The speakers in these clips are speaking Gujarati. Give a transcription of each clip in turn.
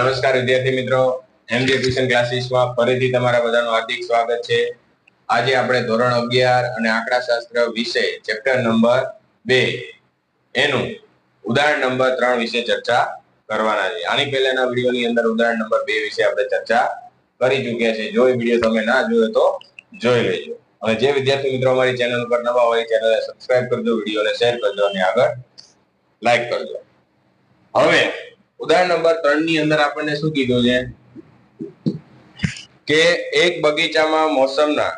નમસ્કાર વિદ્યાર્થી મિત્રો. એમજે ટ્યુશન ક્લાસીસમાં ફરીથી તમારા બધાનું હાર્દિક સ્વાગત છે. આજે આપણે ધોરણ અગિયાર અને આંકડાશાસ્ત્ર વિષય ચેપ્ટર નંબર બે એનું ઉદાહરણ નંબર ત્રણ વિશે ચર્ચા કરવાના છે. આની પહેલાના વિડીયોની અંદર ઉદાહરણ નંબર બે વિશે આપણે ચર્ચા કરી ચૂક્યા છે. જો એ વીડિયો તમે ના જોયો તો જોઈ લેજો. અને જે વિદ્યાર્થી મિત્રો અમારી ચેનલ પર નવા હોય, ચેનલને સબસ્ક્રાઇબ કરજો, વિડીયોને શેર કરજો અને આગળ લાઈક કરજો. હવે ઉદાહરણ નંબર ત્રણની અંદર આપણને શું કીધું છે? કે એક બગીચામાં મોસમના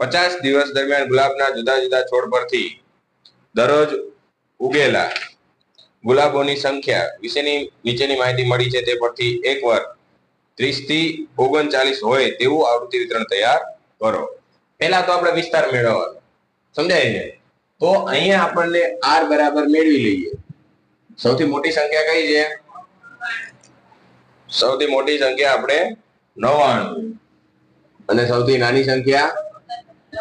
પચાસ દિવસ દરમિયાન ગુલાબના જુદા જુદા છોડ પરથી દરરોજ ઉગેલા ગુલાબોની સંખ્યા વિશેની નીચેની માહિતી મળી છે તે પરથી એક વાર ત્રીસથી ઓગણચાલીસ હોય તેવું આવૃત્તિ વિતરણ તૈયાર કરો. પહેલા તો આપણે વિસ્તાર મેળવવાનો. સમજાય ને તો અહીંયા આપણને આર બરાબર મેળવી લઈએ. સૌથી મોટી સંખ્યા કઈ છે? સૌથી મોટી સંખ્યા આપણે નવાણું અને સૌથી નાની સંખ્યા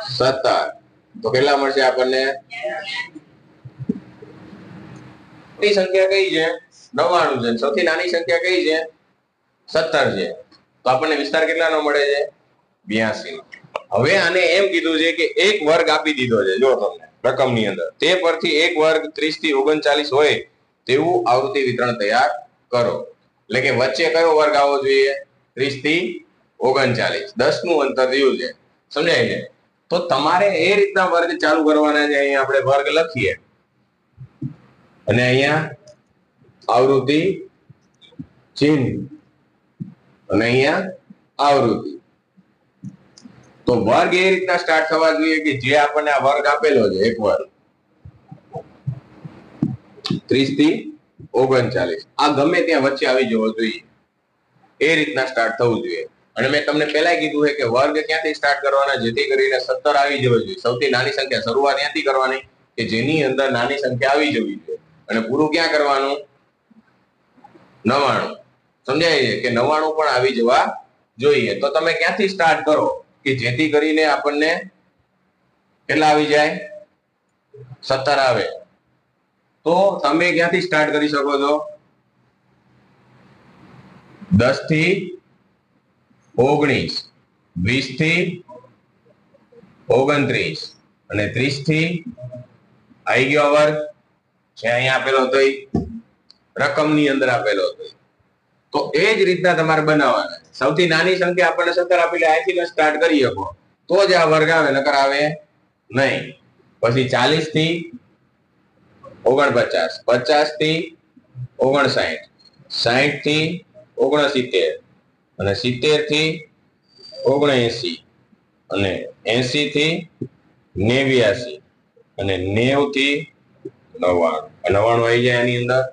સત્તર. તો કેટલા મળશે આપણને? મોટી સંખ્યા કઈ છે? નવાણું છે. સૌથી નાની સંખ્યા કઈ છે? સત્તર છે. તો આપણને વિસ્તાર કેટલાનો મળે છે? બ્યાસી હવે આને એમ કીધું છે કે એક વર્ગ આપી દીધો છે. જો તમને રકમની અંદર. તે પરથી એક વર્ગ ત્રીસથી ઓગણચાલીસ હોય તેવું આવૃત્તિ વિતરણ તૈયાર કરો. એટલે કે વચ્ચે કયો વર્ગ આવવો જોઈએ? ત્રીસથી ઓગણચાલીસ. દસનું અંતર રહ્યું છે. સમજાય છે? તો તમારે એ રીતના વર્ગ ચાલુ કરવાના છે. અહીંયા આપણે વર્ગ લખીએ. અને અહીંયા આવૃત્તિ ચિહ્ન. અને અહીંયા આવૃત્તિ. તો વર્ગ એ રીતના સ્ટાર્ટ થવા જોઈએ કે જે આપણને આ વર્ગ આપેલો છે, એક વર્ગ. ત્રીસથી ઓગણચાલીસ. આ ગમે ત્યાં વચ્ચે આવી જવો જોઈએ. એ રીતના સ્ટાર્ટ થવું જોઈએ. અને મેં તમને પહેલા કીધું છે કે વર્ગ ક્યાંથી સ્ટાર્ટ કરવાના? જેથી કરીને સત્તર આવી જવો જોઈએ. સૌથી નાની સંખ્યા શરૂઆત ત્યાંથી કરવાની? કે જેની અંદર નાની સંખ્યા આવી જવી જોઈએ. અને પૂરું ક્યાં કરવાનું? નવાણું સમજાય છે કે નવાણું પણ આવી જવા જોઈએ. તો તમે ક્યાંથી સ્ટાર્ટ કરો? કે જેથી કરીને આપણને કેટલા આવી જાય? સત્તર આવે. તો તમે ક્યાંથી સ્ટાર્ટ કરી શકો છો? દસથી ઓગણીસ વીસથી ઓગણત્રીસ અને ત્રીસથી આવી ગયો વર્ગ જે અહીંયા આપેલો હતો રકમની અંદર આપેલો હતો તો એ જ રીતના તમારે બનાવવાના સૌથી નાની સંખ્યા આપણને સત્તર આપેલી અહીંથી સ્ટાર્ટ કરી શકો. તો જ આ વર્ગ આવે, નકર આવે નહીં. પછી ચાલીસથી ઓગણપચાસ. પચાસથી ઓગણસાઠ. સાઠથી ઓગણસિત્તેર. અને સિત્તેરથી ઓગણએસી. અને એસી થી નેવ્યાસી. અને નેવથી નવ્વાણું નવ્વાણું આવી જાય એની અંદર.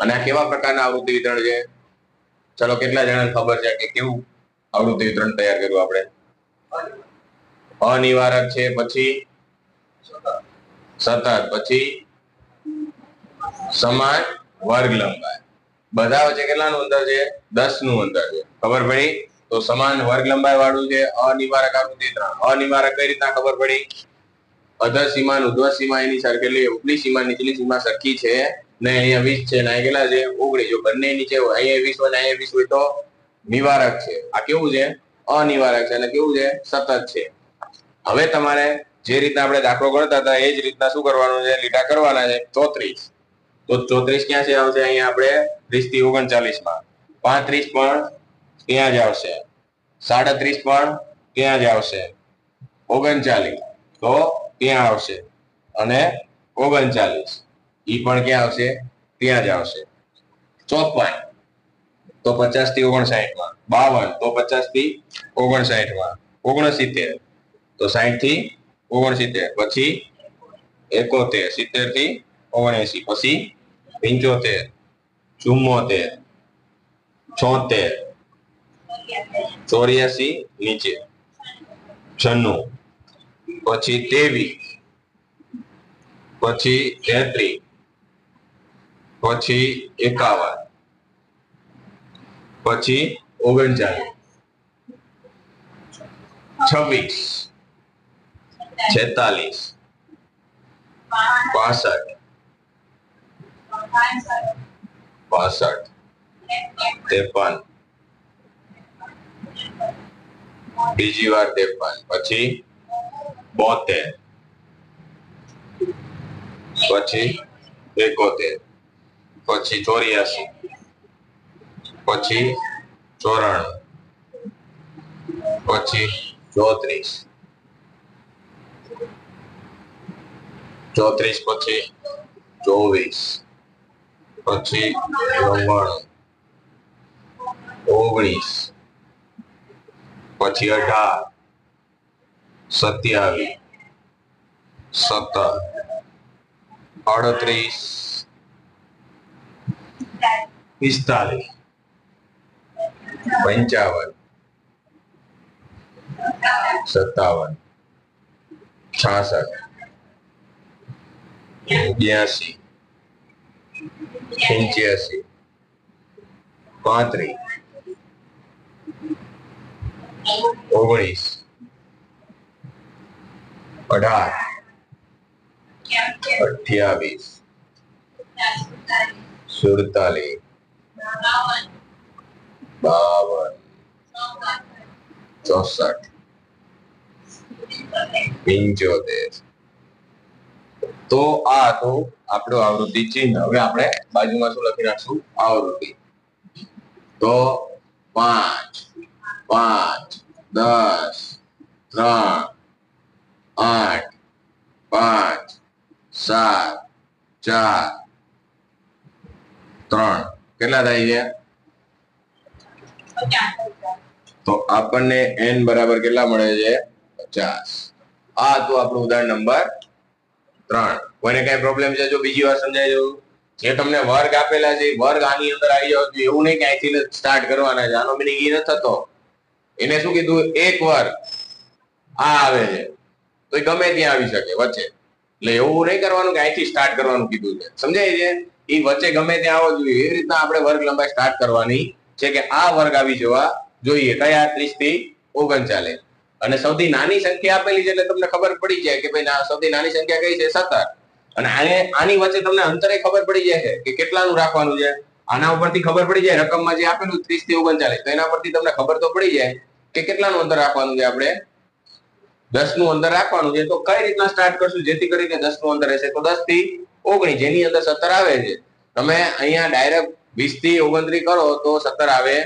અને આ કેવા પ્રકારના આવૃત્તિ વિતરણ છે? ચલો, કેટલા જણાને ખબર છે કે કેવું આવૃત્તિ વિતરણ તૈયાર કર્યું આપણે? અનિવારક છે, પછી? સતત. પછી? સમાન વર્ગ લંબાઈ. બધા વચ્ચે કેટલાનું અંતર છે? દસનું અંતર છે. ખબર પડી? તો સમાન વર્ગ લંબાઈ વાળું છે અનિવારક આકૃતિ ત્રણ. અનિવારક કઈ રીતના ખબર પડી? અધર સીમા ઉધ્વ એની સરખેલી ઉપલી સીમા નીચલી સીમા સરખી છે. ને અહીંયા વીસ છે ને કેટલા છે? ઓગણીસ. જો બંને નીચે હોય, અહીંયા વીસ હોય ને અહીંયા વીસ હોય તો નિવારક છે. આ કેવું છે? અનિવારક છે. અને કેવું છે? સતત છે. હવે તમારે જે રીતના આપણે દાખલો ગણતા હતા, એ જ રીતના શું કરવાનું છે? લીટા કરવાના છે. ચોત્રીસ. તો ચોત્રીસ ક્યાં છે આવશે? અહીંયા આપણે ત્રીસથી ઓગણચાલીસમાં. પાંત્રીસ પણ ત્યાં જ આવશે. સાડત્રીસ પણ ત્યાં જ આવશે. ઓગણચાલીસ. તો ત્યાં આવશે. અને ઓગણચાલીસ. ઈ પણ ક્યાં આવશે? ત્યાં જ આવશે. ચોપન. તો પચાસથી ઓગણસાઠમાં. બાવન. તો પચાસથી ઓગણસાઠમાં. ઓગણસિત્તેર. તો સાઠથી ઓગણસિત્તેર. પછી એકોતેર. સિત્તેરથી ઓગણએસી. પછી પંચોતેર, ચુમ્મોતેર, છોતેર, ચોર્યાસી, નીચે, છન્નું, પછી તેવીસ પછી તેત્રીસ, પછી એકાવન, પછી ઓગણચાલીસ, છવ્વીસ, છેતાલીસ, પાસઠ પાસઠ ત્રેપન બીજી વાર ત્રેપન પછી બોતેર પછી એકોતેર પછી ચોર્યાસી પછી ચોરાણું પછી ચોત્રીસ ચોત્રીસ પછી ચોવીસ પછી નવ્વાણું ઓગણીસ પછી અઢાર સત્યાવીસ સત્તર અડત્રીસ પિસ્તાલીસ પંચાવન સત્તાવન છાસઠ બ્યાસી પંચ્યાસી પાંત્રીસ ઓગણીસ અઢાર અઠ્યાવીસ સુડતાલીસ બાવન ચોસઠ પંચોતેર તો આ હતું આપણું આવૃત્તિ ચિહ્ન. હવે આપણે બાજુમાં શું લખી નાખશું આવૃત્તિ. તો પાંચ પાંચ, દસ, ત્રણ, આઠ, પાંચ, સાત, ચાર, ત્રણ. કેટલા થાય છે? તો આપણને એન બરાબર કેટલા મળે છે? પચાસ. આ હતું આપણું ઉદાહરણ નંબર ત્રણ. કોઈને કઈ પ્રોબ્લેમ છે? જો બીજી વાર સમજાય જવું જે તમને વર્ગ આપેલા છે વર્ગ આની અંદર આવી જાવ જોઈએ એવું નહીં કે અહીંથી સ્ટાર્ટ કરવાના છે. આનો મિનિંગ એ ન થતો. એને શું કીધું? એક વર્ગ આ આવે છે. તો એ ગમે ત્યાં આવી શકે, વચ્ચે. એટલે એવું નહીં કરવાનું કે અહીંથી સ્ટાર્ટ કરવાનું કીધું છે. સમજાય છે? એ વચ્ચે ગમે ત્યાં આવવો જોઈએ. એવી રીતના આપણે વર્ગ લંબાઈ સ્ટાર્ટ કરવાની છે કે આ વર્ગ આવી જવા જોઈએ. કયા ત્રીસથી ઓગણચાલીસ? અને સૌથી નાની સંખ્યા આપેલી છે એટલે તમને ખબર પડી જાય કે ભાઈ સૌથી નાની સંખ્યા કઈ છે? સત્તર અને આની વચ્ચે તમને અંતરે ખબર પડી જાય છે કે કેટલાનું રાખવાનું છે? આના ઉપરથી ખબર પડી જાય રકમમાં જે આપેલું ત્રીસથી ઓગણચાલીસ. તો એના પરથી તમને ખબર તો પડી જાય કે કેટલાનું અંતર રાખવાનું છે આપણે? દસનું અંતર રાખવાનું છે. તો કઈ રીતના સ્ટાર્ટ કરશું? જેથી કરીને દસનું અંતર રહેશે. તો દસથી ઓગણીસ, જેની અંદર સત્તર આવે છે. તમે અહીંયા ડાયરેક્ટ વીસથી ઓગણત્રીસ કરો તો સત્તર આવે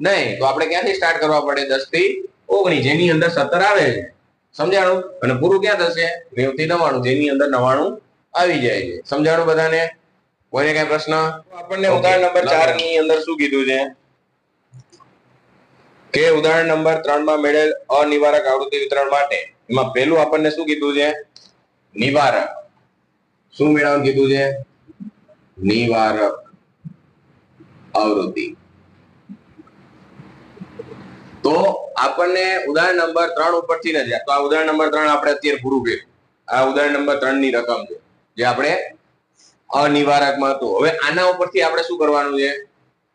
નહીં. તો આપણે ક્યાંથી સ્ટાર્ટ કરવા પડે? દસથી ઓગણીસ જેની અંદર સત્તર આવે છે. સમજાણું? અને પૂરું ક્યાં થશે? નેવથી નવાણું જેની અંદર નવાણું આવી જાય છે. સમજાણું બધાને? કોઈને કઈ પ્રશ્ન? આપણને ઉદાહરણ નંબર ચારની અંદર શું કીધું છે? કે ઉદાહરણ નંબર ત્રણમાં મેળેલ અનિવારક આવૃત્તિ વિતરણ માટે એમાં પહેલું આપણને શું કીધું છે? નિવારક. શું મેળવવાનું કીધું છે? નિવારક આવૃત્તિ. તો આપણને ઉદાહરણ નંબર ત્રણ ઉપરથી નથી. તો આ ઉદાહરણ નંબર ત્રણ આપણે અત્યારે પૂરું કર્યું. આ ઉદાહરણ નંબર ત્રણની રકમ છે, જે આપણે અનિવારકમાં હતું હવે આના ઉપરથી આપણે શું કરવાનું છે?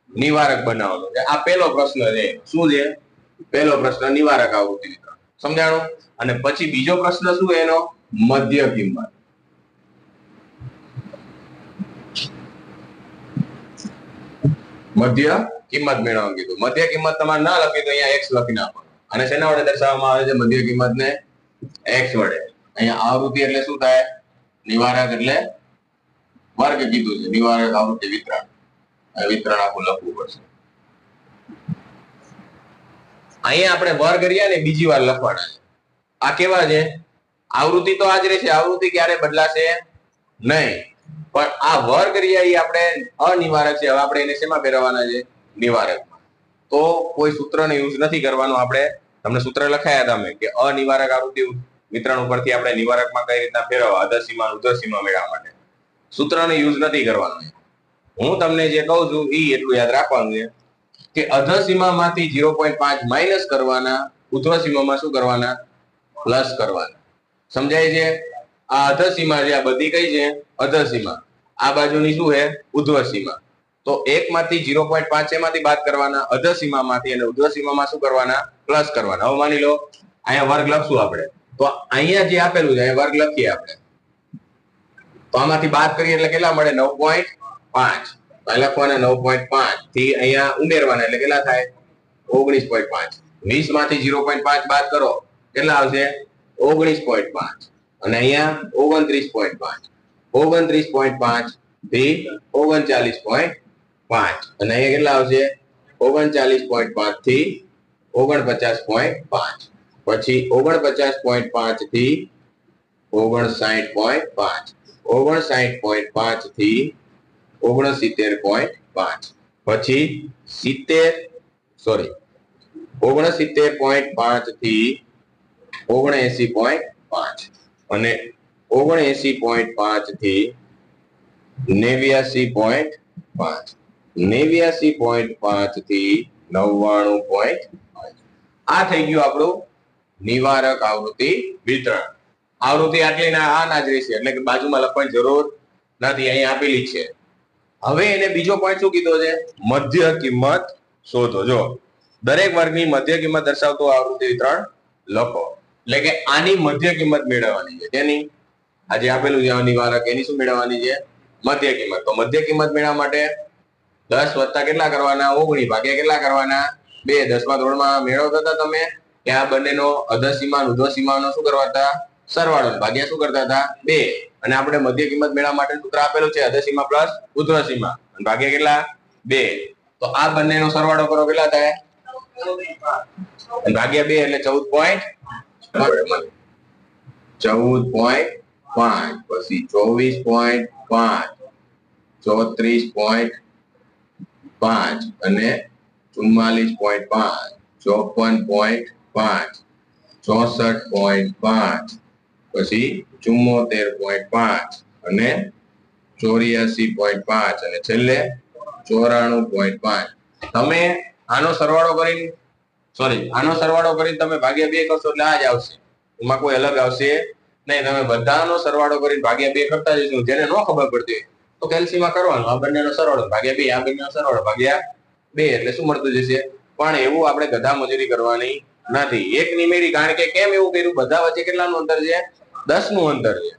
નિવારક બનાવવાનું. છે આ પહેલો પ્રશ્ન છે. શું છે? પહેલો પ્રશ્ન નિવારક આવૃત્તિ સમજાણું? અને પછી બીજો પ્રશ્ન શું એનો? મધ્ય કિંમત. મધ્ય કિંમત મેળવવાનું કીધું. મધ્ય કિંમત તમારે ના લખી તો અહીંયા એક્સ લખી નાખો અને શેના વડે દર્શાવવામાં આવે છે? મધ્ય કિંમત ને એક્સ વડે. અહીંયા આવૃત્તિ એટલે શું થાય? નિવારક એટલે વર્ગ કીધું છે. નિવારક આવૃત્તિ વિતરણ. વિતરણ આખું લખવું પડશે. અહીંયા આપણે વર્ગ રહ્યા ને બીજી વાર લખવાના છે. આ કેવા છે? આવૃત્તિ તો આજ રહેશે આવૃત્તિ ક્યારે બદલાશે? નહીં. પણ આ વર્ગ રહ્યા એ આપણે અનિવારક છે. હવે આપણે એને શેમાં ફેરવવાના છે? નિવારકમાં. તો કોઈ સૂત્રનો યુઝ નથી કરવાનો આપણે. તમને સૂત્ર લખાયા તમે કે અનિવારક આવૃત્તિ વિતરણ ઉપરથી આપણે નિવારકમાં કઈ રીતના ફેરવવા અધસીમા ઉધસીમા મેળવવા માટે. સૂત્રનો યુઝ નથી કરવાનો. હું તમને જે કહું છું એ એટલું યાદ રાખવાનું છે કે અધસીમામાંથી ઝીરો પોઈન્ટ પાંચ માઇનસ કરવાના ઉધ્વસીમામાં શું કરવાના? પ્લસ કરવાના. સમજાય છે? આ અધસીમા છે આ બધી કઈ છે? અધસીમા આ બાજુની શું છે? ઉધ્વસીમા તો એક માંથી જીરો પોઈન્ટ પાંચ એમાંથી બાદ કરવાના? અધસીમામાંથી અને ઉધ્વસીમામાં શું કરવાના? પ્લસ કરવાના. હવે માની લો, અહીંયા વર્ગ લખશું આપણે. તો અહીંયા જે આપેલું છે, અહીંયા વર્ગ લખીએ આપણે. તો આમાંથી બાદ કરીએ એટલે કેટલા મળે? નવ પોઈન્ટ પાંચ. લખવાના નવ પોઈન્ટ પાંચ. થી અહીંયા ઉમેરવાના એટલે કેટલા થાય? ઓગણીસ પોઈન્ટ પાંચ. વીસમાંથી જીરો પોઈન્ટ પાંચ બાદ કરો. કેટલા આવશે? ઓગણીસ પોઈન્ટ પાંચ. અને અહીંયા ઓગણત્રીસ પોઈન્ટ પાંચ. ઓગણત્રીસ પોઈન્ટ પાંચથી ઓગણચાલીસ પોઈન્ટ પાંચ. અને અહીંયા કેટલા આવશે? ઓગણચાલીસ પોઈન્ટ પાંચથી ઓગણપચાસ પોઈન્ટ પાંચ. પછી ઓગણપચાસ પોઈન્ટ પાંચથી ઓગણસાઠ પોઈન્ટ પાંચ. ઓગણસાઠ પોઈન્ટ પાંચથી ઓગણસિત્તેર પોઈન્ટ પાંચ. પછી સિત્તેર સોરી ઓગણસિત્તેર પોઈન્ટ પાંચથી ઓગણએસી પોઈન્ટ પાંચ. અને ઓગણએસી પોઈન્ટ પાંચથી નેવ્યાસી પોઈન્ટ પાંચ. નેવ્યાસી પોઈન્ટ પાંચથી નવ્વાણું પોઈન્ટ આ થઈ ગયું આપણું નિવારક આવૃત્તિ વિતરણ. આવૃત્તિ આટલી ના, આ ના જ રહેશે. એટલે કે બાજુમાં લખવાની જરૂર નથી. અહીં આપેલી છે. હવે એને બીજો પોઈન્ટ શું કીધો છે? મધ્ય કિંમત શોધો. જો, દરેક વર્ગની મધ્ય કિંમત દર્શાવતો આવૃત્તિ વિતરણ લખો. એટલે કે આની મધ્ય કિંમત મેળવવાની છે. તેની આજે આપેલું છે નિવારક. એની શું મેળવવાની છે? મધ્ય કિંમત. તો મધ્ય કિંમત મેળવવા માટે દસ વત્તા કેટલા કરવાના? ઓગણી ભાગ્યા કેટલા કરવાના? બે દસમા ધોરણમાં મેળવતા હતા તમે? કે આ બંનેનો અધસીમા ઉધ્વસીમાનો શું કરવા હતા સરવાળો ભાગ્યા શું કરતા હતા? બે. અને આપણે મધ્ય કિંમત મેળવવા માટે સૂત્ર આપેલું છે અધસીમા પ્લસ ઉધ્વસીમા અને ભાગ્યા કેટલા? બે. તો આ બંનેનો સરવાળો કરો, કેટલા થાય? ભાગ્યા બે એટલે ચૌદ પોઈન્ટ ચૌદ પોઈન્ટ પાંચ. પછી ચોવીસ પોઈન્ટ પાંચ. ચોત્રીસ પોઈન્ટ પાંચ અને ચુમ્માલીસ પોઈન્ટ પાંચ, ચોપન પોઈન્ટ પાંચ, ચોસઠ પોઈન્ટ પાંચ, પછી ચુમ્મોતેર પોઈન્ટ પાંચ અને ચોર્યાસી પોઈન્ટ પાંચ અને છેલ્લે ચોરાણું પોઈન્ટ પાંચ. તમે આનો સરવાળો કરીને સોરી આનો સરવાળો કરીને તમે ભાગ્યા બે કરશો એટલે આ જ આવશે. એમાં કોઈ અલગ આવશે નહીં. તમે બધાનો સરવાળો કરીને ભાગ્યા બે કરતા જઈશું. જેને ન ખબર પડતી હોય. તો કેલ્સીમાં કરવાનું. આ બંનેનો સરવાળો ભાગ્યા બે, આ બંનેનો સરવાળો ભાગ્યા બે. એટલે શું મળતું જશે? પણ એવું આપણે ગધા મજૂરી કરવાની નથી. એક નિમેરી કારણ કે કેમ એવું કર્યું? બધા વચ્ચે કેટલાનું અંતર છે? દસનું અંતર છે.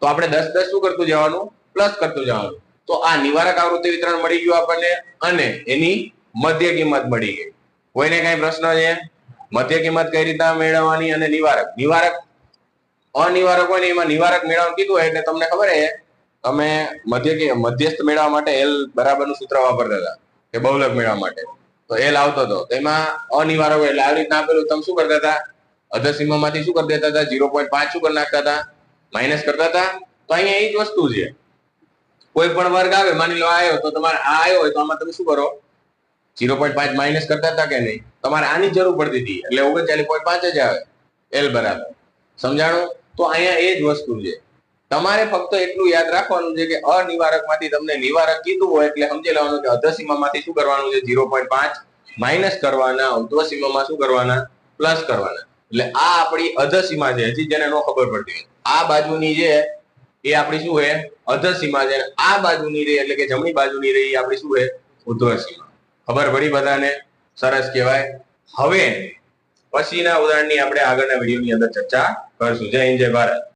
તો આપણે દસ દસ શું કરતું જવાનું? પ્લસ કરતું જવાનું. તો આ નિવારક આવૃત્તિ વિતરણ મળી ગયું આપણને અને એની મધ્ય કિંમત મળી ગઈ. કોઈને કઈ પ્રશ્ન છે? મધ્ય કિંમત કઈ રીતે મેળવવાની અને નિવારક? નિવારક અનિવારક હોય ને એમાં નિવારક મેળવવાનું કીધું હોય એટલે તમને ખબર છે તમે મધ્ય મધ્યસ્થ મેળવવા માટે એલ બરાબરનું સૂત્ર વાપરતા હતા, કે બહુલક મેળવવા માટે. તો એલ આવતો હતો. તેમાં અનિવાર્ય હોય એટલે આવી રીતના આપેલું તમે શું કરતા હતા? અધસીમામાંથી શું કરી દેતા હતા? ઝીરો પોઈન્ટ પાંચ શું કરી નાખતા હતા? માઇનસ કરતા હતા? તો અહીંયા એ જ વસ્તુ છે. કોઈ પણ વર્ગ આવે, માની લો આવ્યો તો તમારે આ આવ્યો હોય તો આમાં તમે શું કરો? ઝીરો પોઈન્ટ પાંચ માઇનસ કરતા હતા કે નહીં? તમારે આની જરૂર પડતી હતી. એટલે ઓગણચાલીસ પોઈન્ટ પાંચ જ આવે. એલ બરાબર. સમજાણું? તો અહીંયા એ જ વસ્તુ છે. તમારે ફક્ત એટલું યાદ રાખવાનું છે કે અનિવારકમાંથી તમને નિવારક કીધું હોય એટલે સમજી લેવાનું કે અધસીમામાંથી શું કરવાનું છે? ઝીરો પોઈન્ટ પાંચ માઇનસ કરવાના ઉધ્વસીમામાં શું કરવાના? પ્લસ કરવાના. એટલે આ આપણી અધસીમા છે. હજી જેને ન ખબર પડતી હોય. આ બાજુની છે એ આપણી શું છે? અધસીમા છે. આ બાજુની રહી એટલે કે જમણી બાજુની રહી આપણી શું છે? ઉધ્વસીમા ખબર પડી બધાને? સરસ કહેવાય. હવે પછીના ઉદાહરણની આપણે આગળના વિડીયોની અંદર ચર્ચા કરશું. જય હિન્દ, જય ભારત.